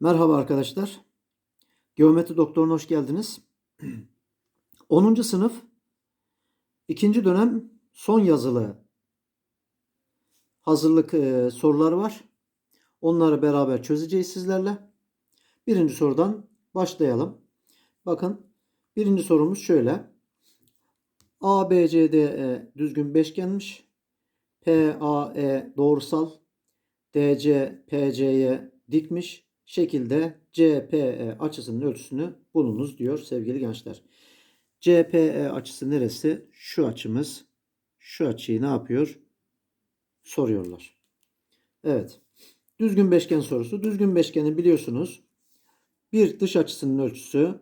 Merhaba arkadaşlar. Geometri Doktoru'na hoş geldiniz. 10. sınıf 2. dönem son yazılı hazırlık e, soruları var. Onları beraber çözeceğiz sizlerle. Birinci sorudan başlayalım. Bakın birinci sorumuz şöyle. ABCDE düzgün beşgenmiş. PAE doğrusal. DC PC'ye dikmiş şekilde CPE açısının ölçüsünü bulunuz diyor sevgili gençler. CPE açısı neresi? Şu açımız. Şu açıyı ne yapıyor? Soruyorlar. Evet. Düzgün beşgen sorusu. Düzgün beşgeni biliyorsunuz. Bir dış açısının ölçüsü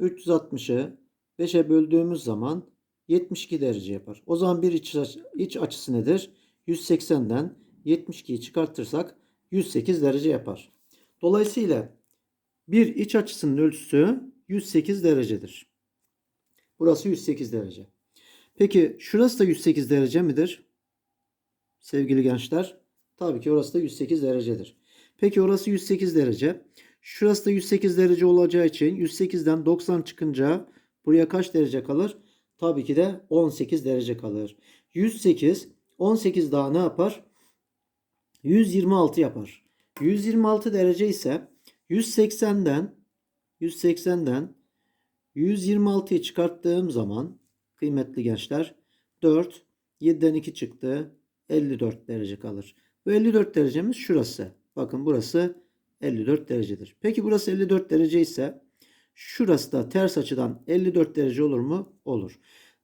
360'ı 5'e böldüğümüz zaman 72 derece yapar. O zaman bir iç, iç açısı nedir? 180'den 72'yi çıkartırsak 108 derece yapar. Dolayısıyla bir iç açısının ölçüsü 108 derecedir. Burası 108 derece. Peki şurası da 108 derece midir? Sevgili gençler, tabii ki orası da 108 derecedir. Peki orası 108 derece. Şurası da 108 derece olacağı için 108'den 90 çıkınca buraya kaç derece kalır? Tabii ki de 18 derece kalır. 108, 18 daha ne yapar? 126 yapar. 126 derece ise 180'den 180'den 126'yı çıkarttığım zaman kıymetli gençler 4 7'den 2 çıktı 54 derece kalır. Bu 54 derecemiz şurası. Bakın burası 54 derecedir. Peki burası 54 derece ise şurası da ters açıdan 54 derece olur mu? Olur.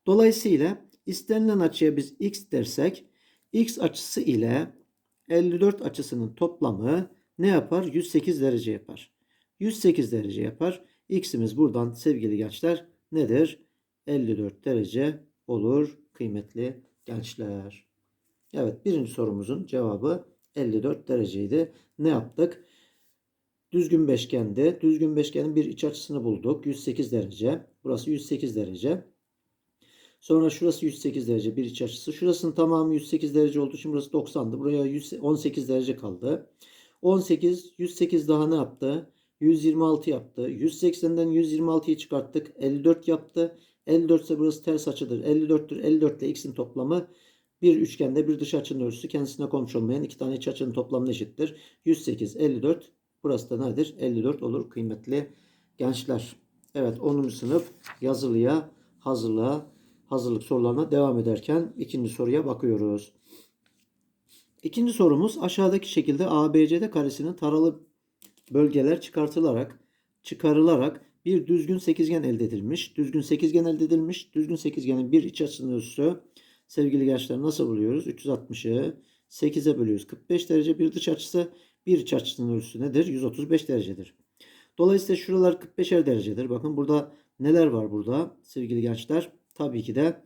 Dolayısıyla istenilen açıya biz x dersek x açısı ile 54 açısının toplamı ne yapar? 108 derece yapar. 108 derece yapar. X'imiz buradan sevgili gençler nedir? 54 derece olur kıymetli gençler. Evet birinci sorumuzun cevabı 54 dereceydi. Ne yaptık? Düzgün beşgende. Düzgün beşgenin bir iç açısını bulduk. 108 derece. Burası 108 derece. Sonra şurası 108 derece bir iç açısı. Şurasının tamamı 108 derece olduğu için burası 90'dı. Buraya 18 derece kaldı. 18, 108 daha ne yaptı? 126 yaptı. 180'den 126'yı çıkarttık. 54 yaptı. 54 ise burası ters açıdır. 54'tür. 54 ile x'in toplamı bir üçgende bir dış açının ölçüsü kendisine komşu olmayan iki tane iç açının toplamına eşittir. 108, 54. Burası da nedir? 54 olur kıymetli gençler. Evet 10. sınıf yazılıya hazırlığa hazırlık sorularına devam ederken ikinci soruya bakıyoruz. İkinci sorumuz aşağıdaki şekilde ABCD karesinin taralı bölgeler çıkartılarak çıkarılarak bir düzgün sekizgen elde edilmiş. Düzgün sekizgen elde edilmiş. Düzgün sekizgenin bir iç açısının ölçüsü sevgili gençler nasıl buluyoruz? 360'ı 8'e bölüyoruz. 45 derece bir dış açısı bir iç açısının ölçüsü nedir? 135 derecedir. Dolayısıyla şuralar 45'er derecedir. Bakın burada neler var burada sevgili gençler? Tabii ki de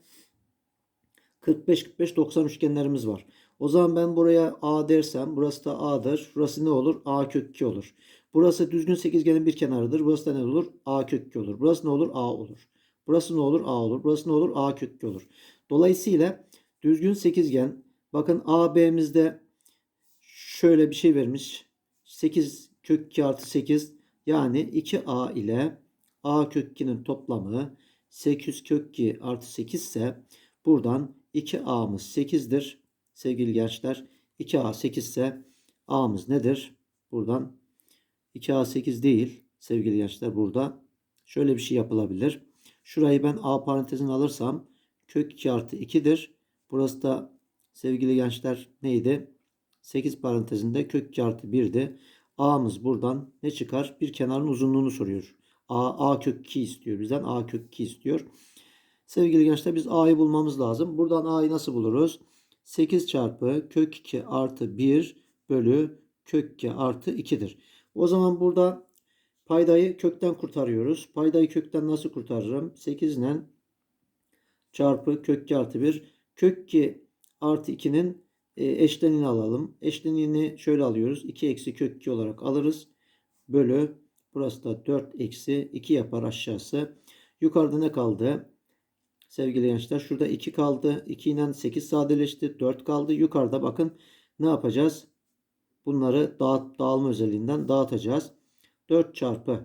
45-45-90 üçgenlerimiz var. O zaman ben buraya A dersem burası da A'dır. Şurası ne olur? A kök 2 olur. Burası düzgün sekizgenin bir kenarıdır. Burası da ne olur? A kök 2 olur. Burası ne olur? A olur. Burası ne olur? A olur. Burası ne olur? A kök 2 olur. Dolayısıyla düzgün sekizgen bakın AB'mizde şöyle bir şey vermiş. 8 kök 2 artı 8 yani 2A ile A kök 2'nin toplamı 8 kök 2 artı 8 ise buradan 2A'mız 8'dir. Sevgili gençler 2A 8 ise A'mız nedir? Buradan 2A 8 değil sevgili gençler burada. Şöyle bir şey yapılabilir. Şurayı ben A parantezine alırsam kök 2 artı 2'dir. Burası da sevgili gençler neydi? 8 parantezinde kök 2 artı 1'di. A'mız buradan ne çıkar? Bir kenarın uzunluğunu soruyor. A, A kök 2 istiyor bizden. A kök 2 istiyor. Sevgili gençler biz A'yı bulmamız lazım. Buradan A'yı nasıl buluruz? 8 çarpı kök 2 artı 1 bölü kök 2 artı 2'dir. O zaman burada paydayı kökten kurtarıyoruz. Paydayı kökten nasıl kurtarırım? 8 ile çarpı kök 2 artı 1. Kök 2 artı 2'nin e, eşleniğini alalım. Eşleniğini şöyle alıyoruz. 2 eksi kök 2 olarak alırız. Bölü burası da 4 eksi 2 yapar aşağısı. Yukarıda ne kaldı? Sevgili gençler şurada 2 kaldı. 2 ile 8 sadeleşti. 4 kaldı. Yukarıda bakın ne yapacağız? Bunları dağıt, dağılma özelliğinden dağıtacağız. 4 çarpı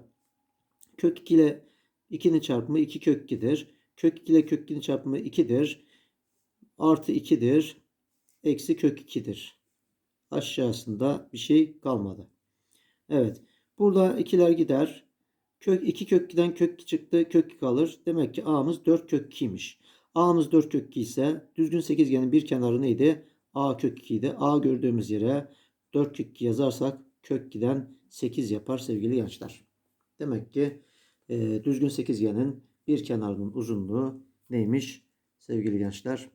kök 2 ile 2'nin çarpımı 2 kök 2'dir. Kök 2 ile kök 2'nin çarpımı 2'dir. Artı 2'dir. Eksi kök 2'dir. Aşağısında bir şey kalmadı. Evet. Burada ikiler gider. Kök 2 kök 2'den kök 2 çıktı. Kök 2 kalır. Demek ki A'mız 4 kök 2'ymiş. A'mız 4 kök 2 ise düzgün sekizgenin bir kenarı neydi? A kök 2 idi. A gördüğümüz yere 4 kök 2 yazarsak kök 2'den 8 yapar sevgili gençler. Demek ki e, düzgün sekizgenin bir kenarının uzunluğu neymiş sevgili gençler?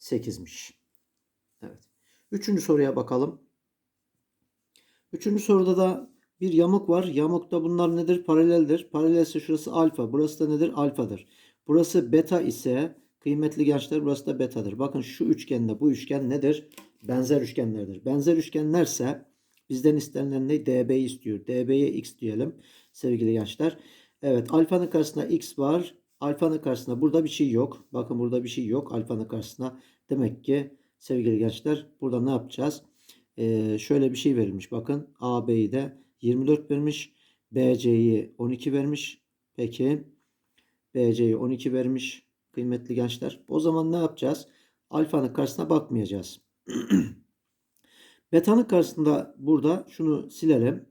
8'miş. Evet. Üçüncü soruya bakalım. Üçüncü soruda da bir yamuk var. Yamukta bunlar nedir? Paraleldir. Paralelse şurası alfa. Burası da nedir? Alfadır. Burası beta ise kıymetli gençler burası da betadır. Bakın şu üçgende bu üçgen nedir? Benzer üçgenlerdir. Benzer üçgenlerse bizden istenilen ne? DB'yi istiyor. DB'ye x diyelim sevgili gençler. Evet alfanın karşısında x var. Alfanın karşısında burada bir şey yok. Bakın burada bir şey yok. Alfanın karşısında. Demek ki sevgili gençler burada ne yapacağız? Şöyle bir şey verilmiş. Bakın AB'yi de 24 vermiş. BC'yi 12 vermiş. Peki BC'yi 12 vermiş kıymetli gençler. O zaman ne yapacağız? Alfanın karşısına bakmayacağız. Beta'nın karşısında burada şunu silelim.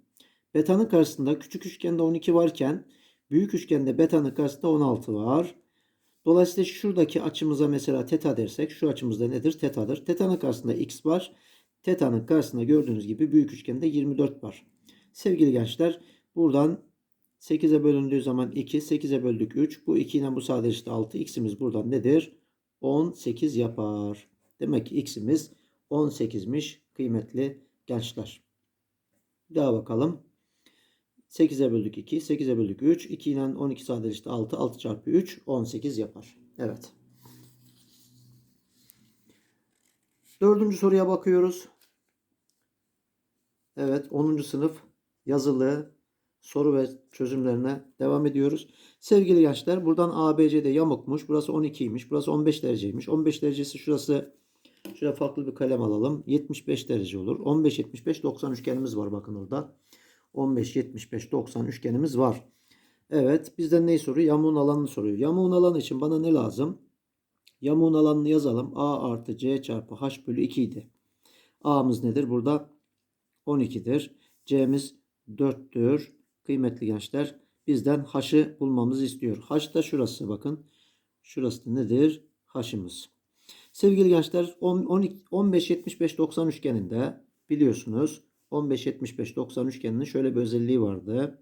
Beta'nın karşısında küçük üçgende 12 varken büyük üçgende beta'nın karşısında 16 var. Dolayısıyla şuradaki açımıza mesela teta dersek şu açımızda nedir? Teta'dır. Teta'nın karşısında x var. Teta'nın karşısında gördüğünüz gibi büyük üçgende 24 var. Sevgili gençler buradan 8'e bölündüğü zaman 2, 8'e böldük 3. Bu 2 ile bu sadeleşti 6. X'imiz buradan nedir? 18 yapar. Demek ki X'imiz 18'miş kıymetli gençler. Bir daha bakalım. 8'e böldük 2, 8'e böldük 3. 2 ile 12 sadeleşti 6. 6 çarpı 3 18 yapar. Evet. Dördüncü soruya bakıyoruz. Evet 10. sınıf yazılı soru ve çözümlerine devam ediyoruz. Sevgili gençler buradan ABC'de yamukmuş. Burası 12'ymiş. Burası 15 dereceymiş. 15 derecesi şurası şuraya farklı bir kalem alalım. 75 derece olur. 15 75 90 üçgenimiz var bakın orada. 15 75 90 üçgenimiz var. Evet bizden neyi soruyor? Yamuğun alanını soruyor. Yamuğun alanı için bana ne lazım? Yamuğun alanını yazalım. A artı C çarpı H bölü 2 idi. A'mız nedir? Burada 12'dir. C'miz 4'tür. Kıymetli gençler bizden H'ı bulmamızı istiyor. H da şurası bakın. Şurası da nedir? H'ımız. Sevgili gençler 15 75 90 üçgeninde biliyorsunuz 15 75 90 üçgeninin şöyle bir özelliği vardı.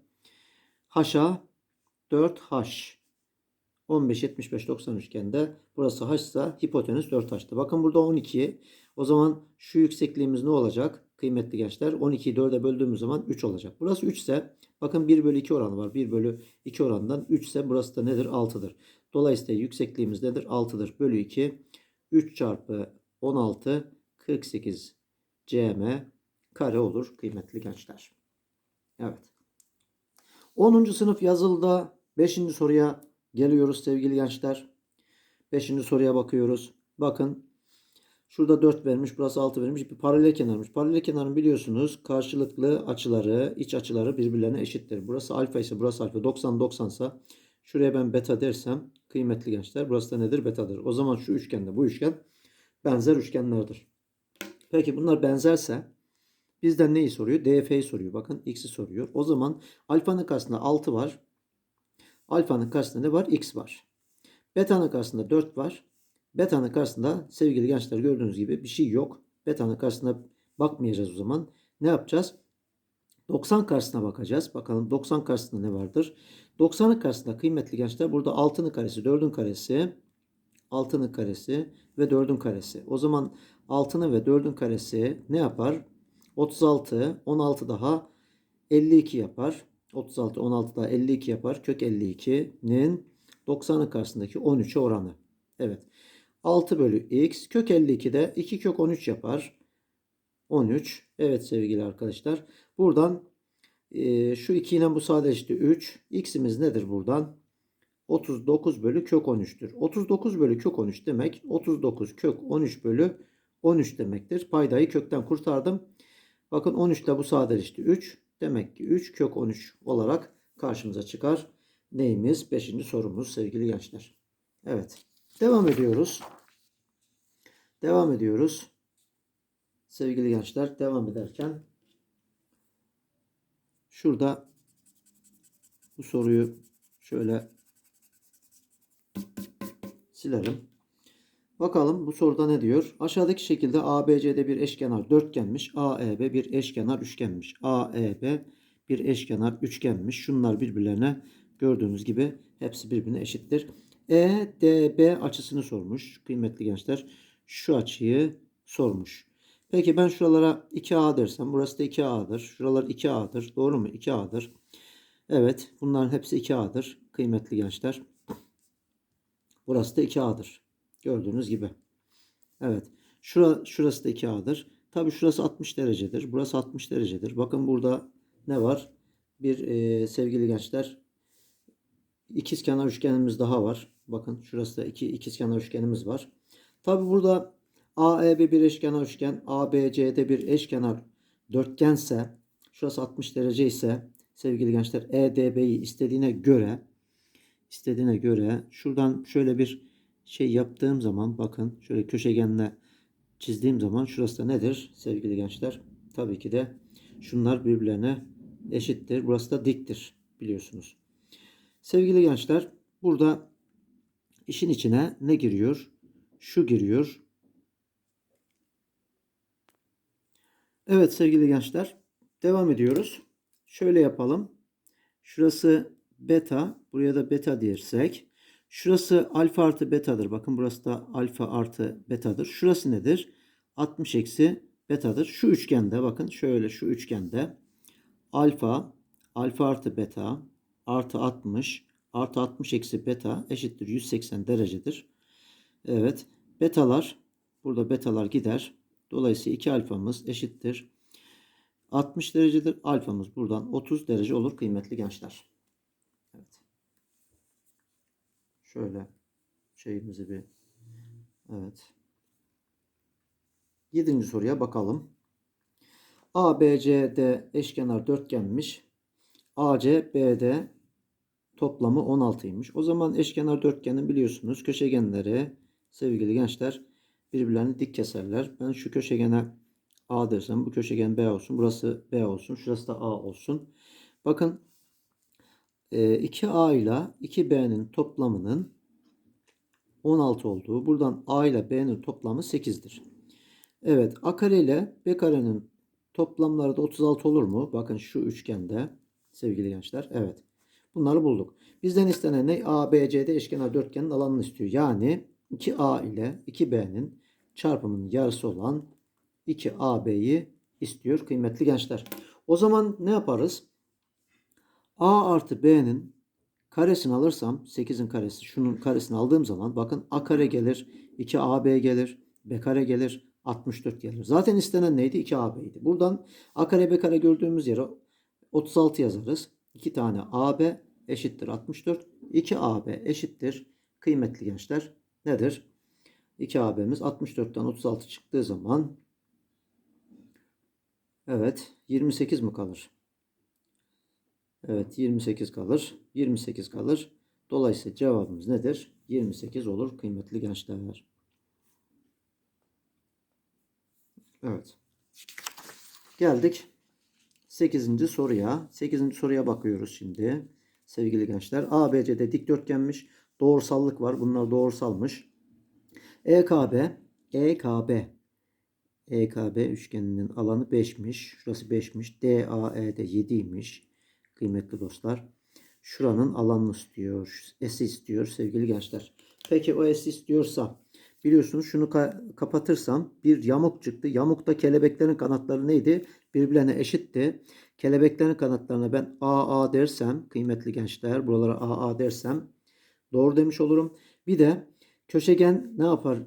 H'a 4H 15 75 90 üçgende burası H ise hipotenüs 4H'tı. Bakın burada 12. O zaman şu yüksekliğimiz ne olacak? Kıymetli gençler 12'yi 4'e böldüğümüz zaman 3 olacak. Burası 3 ise bakın 1 bölü 2 oranı var. 1 bölü 2 oranından 3 ise burası da nedir? 6'dır. Dolayısıyla yüksekliğimiz nedir? 6'dır. Bölü 2 3 çarpı 16 48 cm kare olur kıymetli gençler. Evet. 10. sınıf yazılıda 5. soruya geliyoruz sevgili gençler. 5. soruya bakıyoruz. Bakın Şurada 4 vermiş, burası 6 vermiş. Bir paralel kenarmış. Paralel kenarın biliyorsunuz karşılıklı açıları, iç açıları birbirlerine eşittir. Burası alfa ise burası alfa. 90 90 ise şuraya ben beta dersem kıymetli gençler burası da nedir? Betadır. O zaman şu üçgende bu üçgen benzer üçgenlerdir. Peki bunlar benzerse bizden neyi soruyor? DF'yi soruyor. Bakın x'i soruyor. O zaman alfanın karşısında 6 var. Alfanın karşısında ne var? x var. Beta'nın karşısında 4 var. Beta'nın karşısında sevgili gençler gördüğünüz gibi bir şey yok. Beta'nın karşısına bakmayacağız o zaman. Ne yapacağız? 90 karşısına bakacağız. Bakalım 90 karşısında ne vardır? 90'ın karşısında kıymetli gençler burada 6'nın karesi, 4'ün karesi, 6'nın karesi ve 4'ün karesi. O zaman 6'nın ve 4'ün karesi ne yapar? 36, 16 daha 52 yapar. 36, 16 daha 52 yapar. Kök 52'nin 90'ın karşısındaki 13'e oranı. Evet. 6 bölü x kök 52 de 2 kök 13 yapar. 13. Evet sevgili arkadaşlar. Buradan e, şu 2 ile bu sadeleşti 3. X'imiz nedir buradan? 39 bölü kök 13'tür. 39 bölü kök 13 demek 39 kök 13 bölü 13 demektir. Paydayı kökten kurtardım. Bakın 13 ile bu sadeleşti 3. Demek ki 3 kök 13 olarak karşımıza çıkar. Neyimiz? 5. sorumuz sevgili gençler. Evet. Devam ediyoruz. Devam ediyoruz. Sevgili gençler devam ederken şurada bu soruyu şöyle silelim. Bakalım bu soruda ne diyor? Aşağıdaki şekilde ABC'de bir eşkenar dörtgenmiş. AEB bir eşkenar üçgenmiş. AEB bir eşkenar üçgenmiş. Şunlar birbirlerine gördüğünüz gibi hepsi birbirine eşittir. EDB açısını sormuş kıymetli gençler. Şu açıyı sormuş. Peki ben şuralara 2A dersem burası da 2A'dır. Şuralar 2A'dır. Doğru mu? 2A'dır. Evet bunların hepsi 2A'dır kıymetli gençler. Burası da 2A'dır. Gördüğünüz gibi. Evet. Şura, şurası da 2A'dır. Tabi şurası 60 derecedir. Burası 60 derecedir. Bakın burada ne var? Bir e, sevgili gençler ikizkenar üçgenimiz daha var. Bakın şurası da iki ikizkenar üçgenimiz var. Tabi burada AEB bir eşkenar üçgen, ABC'de bir eşkenar dörtgense, şurası 60 derece ise sevgili gençler EDB'yi istediğine göre istediğine göre şuradan şöyle bir şey yaptığım zaman bakın şöyle köşegenle çizdiğim zaman şurası da nedir sevgili gençler? Tabii ki de şunlar birbirlerine eşittir. Burası da diktir biliyorsunuz. Sevgili gençler burada işin içine ne giriyor? Şu giriyor. Evet sevgili gençler devam ediyoruz. Şöyle yapalım. Şurası beta. Buraya da beta dersek. Şurası alfa artı betadır. Bakın burası da alfa artı betadır. Şurası nedir? 60 eksi betadır. Şu üçgende bakın şöyle şu üçgende alfa alfa artı beta artı 60 artı 60 eksi beta eşittir 180 derecedir. Evet. Betalar burada betalar gider. Dolayısıyla 2 alfamız eşittir. 60 derecedir. Alfamız buradan 30 derece olur kıymetli gençler. Evet. Şöyle şeyimizi bir evet. Yedinci soruya bakalım. ABCD eşkenar dörtgenmiş. AC BD toplamı 16'ymış. O zaman eşkenar dörtgenin biliyorsunuz köşegenleri sevgili gençler birbirlerini dik keserler. Ben şu köşegene A dersem bu köşegen B olsun. Burası B olsun. Şurası da A olsun. Bakın 2A ile 2B'nin toplamının 16 olduğu. Buradan A ile B'nin toplamı 8'dir. Evet A kare ile B karenin toplamları da 36 olur mu? Bakın şu üçgende sevgili gençler. Evet. Bunları bulduk. Bizden istenen ne? A, B, C'de eşkenar dörtgenin alanını istiyor. Yani 2A ile 2B'nin çarpımının yarısı olan 2AB'yi istiyor kıymetli gençler. O zaman ne yaparız? A artı B'nin karesini alırsam 8'in karesi şunun karesini aldığım zaman bakın A kare gelir 2AB gelir B kare gelir 64 gelir. Zaten istenen neydi? 2AB'ydi. Buradan A kare B kare gördüğümüz yere 36 yazarız. 2 tane AB eşittir 64. 2AB eşittir kıymetli gençler nedir? 2AB'miz 64'ten 36 çıktığı zaman evet 28 mi kalır? Evet 28 kalır. 28 kalır. Dolayısıyla cevabımız nedir? 28 olur kıymetli gençler. Evet. Geldik 8. soruya. 8. soruya bakıyoruz şimdi. Sevgili gençler. ABC'de dikdörtgenmiş. Doğrusallık var. Bunlar doğrusalmış. EKB EKB EKB üçgeninin alanı 5'miş. Şurası 5'miş. DAE'de 7'ymiş. Kıymetli dostlar. Şuranın alanını istiyor. S istiyor sevgili gençler. Peki o S istiyorsa biliyorsunuz şunu ka- kapatırsam bir yamuk çıktı. Yamukta kelebeklerin kanatları neydi? Birbirlerine eşitti. Kelebeklerin kanatlarına ben AA dersem kıymetli gençler buralara AA dersem doğru demiş olurum. Bir de köşegen ne yapar?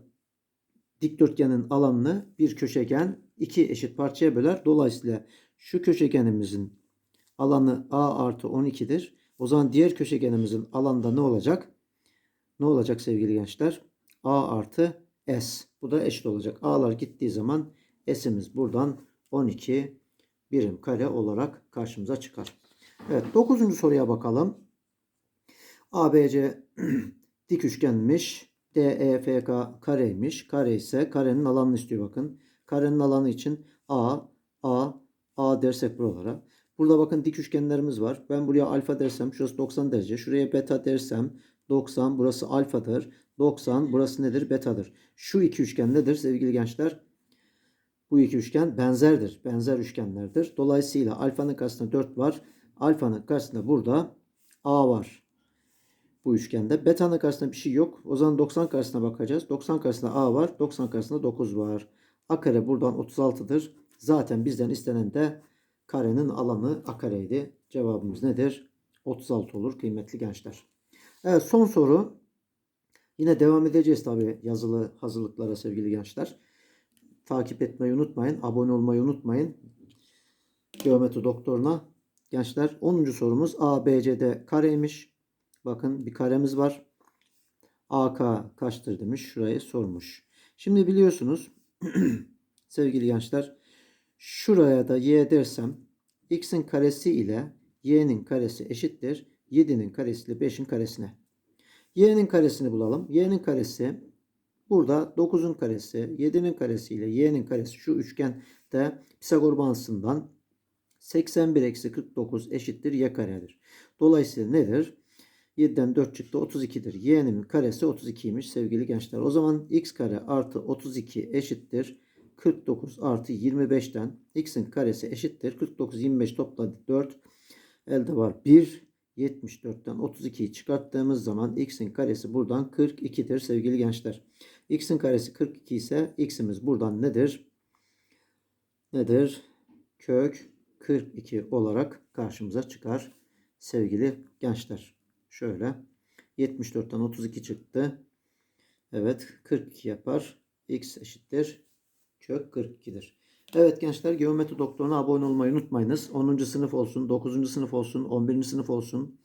Dikdörtgenin alanını bir köşegen iki eşit parçaya böler. Dolayısıyla şu köşegenimizin alanı A artı 12'dir. O zaman diğer köşegenimizin alanda ne olacak? Ne olacak sevgili gençler? A artı S. Bu da eşit olacak. A'lar gittiği zaman S'imiz buradan 12 birim kare olarak karşımıza çıkar. Evet 9. soruya bakalım. ABC dik üçgenmiş. DEFK kareymiş. Kare ise karenin alanını istiyor bakın. Karenin alanı için A, A, A dersek buralara. Burada bakın dik üçgenlerimiz var. Ben buraya alfa dersem şurası 90 derece. Şuraya beta dersem 90 burası alfadır. 90 burası nedir? Betadır. Şu iki üçgen nedir sevgili gençler? Bu iki üçgen benzerdir. Benzer üçgenlerdir. Dolayısıyla alfanın karşısında 4 var. Alfanın karşısında burada A var. Bu üçgende. Beta'nın karşısında bir şey yok. O zaman 90 karşısına bakacağız. 90 karşısında A var. 90 karşısında 9 var. A kare buradan 36'dır. Zaten bizden istenen de karenin alanı A kareydi. Cevabımız nedir? 36 olur kıymetli gençler. Evet son soru. Yine devam edeceğiz tabi yazılı hazırlıklara sevgili gençler. Takip etmeyi unutmayın. Abone olmayı unutmayın. Geometri doktoruna. Gençler 10. sorumuz ABCD kareymiş. Bakın bir karemiz var. AK kaçtır demiş. Şurayı sormuş. Şimdi biliyorsunuz sevgili gençler şuraya da y dersem x'in karesi ile y'nin karesi eşittir. 7'nin karesi ile 5'in karesine. y'nin karesini bulalım. y'nin karesi burada 9'un karesi, 7'nin karesi ile y'nin karesi şu üçgende Pisagor bağıntısından 81 eksi 49 eşittir y karedir. Dolayısıyla nedir? 7'den 4 çıktı 32'dir. Y'nin karesi 32'ymiş sevgili gençler. O zaman x kare artı 32 eşittir. 49 artı 25'ten x'in karesi eşittir. 49 25 topladık 4. Elde var 1. 74'ten 32'yi çıkarttığımız zaman x'in karesi buradan 42'dir sevgili gençler. x'in karesi 42 ise x'imiz buradan nedir? Nedir? Kök 42 olarak karşımıza çıkar sevgili gençler. Şöyle 74'ten 32 çıktı. Evet 42 yapar. X eşittir. Kök 42'dir. Evet gençler geometri doktoruna abone olmayı unutmayınız. 10. sınıf olsun, 9. sınıf olsun, 11. sınıf olsun.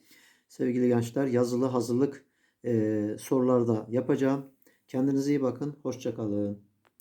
Sevgili gençler yazılı hazırlık e, sorularda yapacağım. Kendinize iyi bakın. Hoşçakalın.